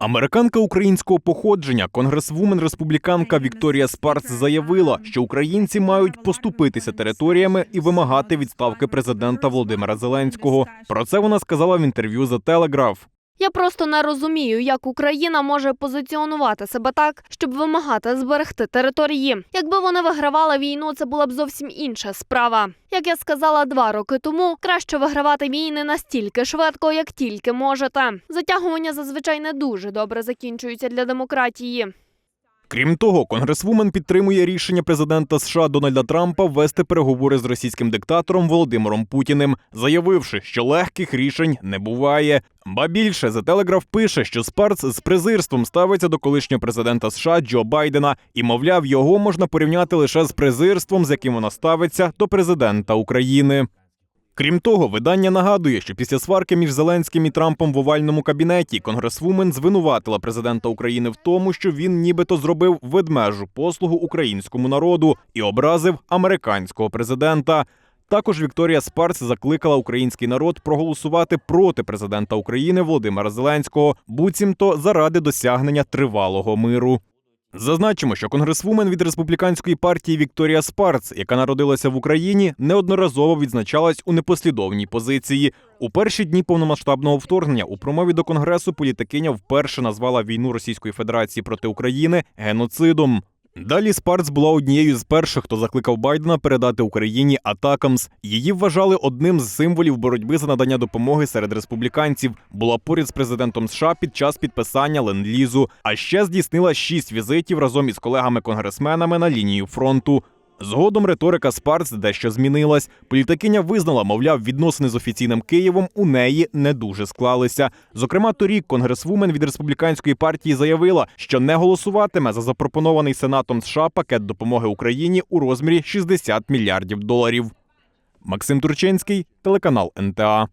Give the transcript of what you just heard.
Американка українського походження, конгресвумен республіканка Вікторія Спарц заявила, що українці мають поступитися територіями і вимагати відставки президента Володимира Зеленського. Про це вона сказала в інтерв'ю за Телеграф. Я просто не розумію, як Україна може позиціонувати себе так, щоб вимагати зберегти території. Якби вони вигравали війну, це була б зовсім інша справа. Як я сказала два роки тому, краще вигравати війни настільки швидко, як тільки можете. Затягування зазвичай не дуже добре закінчується для демократії. Крім того, конгресвумен підтримує рішення президента США Дональда Трампа вести переговори з російським диктатором Володимиром Путіним, заявивши, що легких рішень не буває. Ба більше The Telegraph пише, що Спарц з презирством ставиться до колишнього президента США Джо Байдена, і мовляв, його можна порівняти лише з презирством, з яким вона ставиться до президента України. Крім того, видання нагадує, що після сварки між Зеленським і Трампом в овальному кабінеті конгресвумен звинуватила президента України в тому, що він нібито зробив ведмежу послугу українському народу і образив американського президента. Також Вікторія Спарц закликала український народ проголосувати проти президента України Володимира Зеленського, буцімто заради досягнення тривалого миру. Зазначимо, що конгресвумен від республіканської партії Вікторія Спарц, яка народилася в Україні, неодноразово відзначалась у непослідовній позиції. У перші дні повномасштабного вторгнення у промові до конгресу політикиня вперше назвала війну Російської Федерації проти України геноцидом. Далі Спарц була однією з перших, хто закликав Байдена передати Україні Атакамс. Її вважали одним з символів боротьби за надання допомоги серед республіканців. Була поряд з президентом США під час підписання ленд-лізу, а ще здійснила шість візитів разом із колегами-конгресменами на лінію фронту. Згодом риторика Спарц дещо змінилась. Політикиня визнала, мовляв, відносини з офіційним Києвом у неї не дуже склалися. Зокрема, торік конгресвумен від республіканської партії заявила, що не голосуватиме за запропонований Сенатом США пакет допомоги Україні у розмірі 60 мільярдів доларів. Максим Турчинський, телеканал НТА.